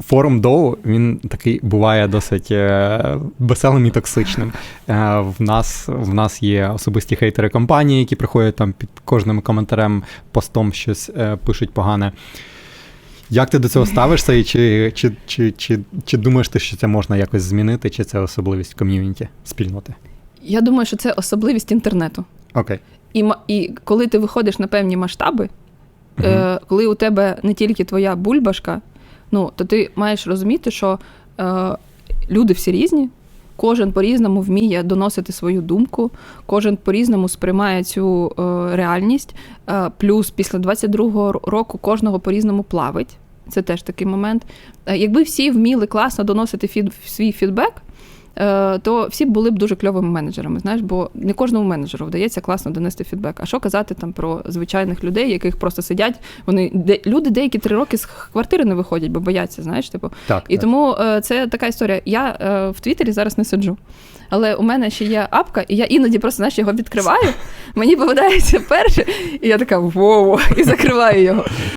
форум Доу він такий буває досить е, веселим і токсичним. Е, В нас, в нас є особисті хейтери компанії, які приходять там під кожним коментарем, постом щось е, пишуть погане. Як ти до цього ставишся, і чи, чи, чи, чи, чи думаєш ти, що це можна якось змінити, чи це особливість ком'юніті, спільноти? Я думаю, що це особливість інтернету. Окей. І, і коли ти виходиш на певні масштаби, Мгм. е, коли у тебе не тільки твоя бульбашка, ну, то ти маєш розуміти, що е, люди всі різні, кожен по-різному вміє доносити свою думку, кожен по-різному сприймає цю е, реальність. Е, плюс після 22-го року кожного по-різному плавить. Це теж такий момент. Е, Якби всі вміли класно доносити фід, свій фідбек, то всі були б дуже кльовими менеджерами, знаєш, бо не кожному менеджеру вдається класно донести фідбек. А що казати там про звичайних людей, яких просто сидять? Вони де люди деякі три роки з квартири не виходять, бо бояться, знаєш, типу. Так, І так. тому е, це така історія. Я е, в Твіттері зараз не сиджу. Але у мене ще є апка, і я іноді просто знаєш, його відкриваю. Мені попадається перше, і я така воу, і закриваю його.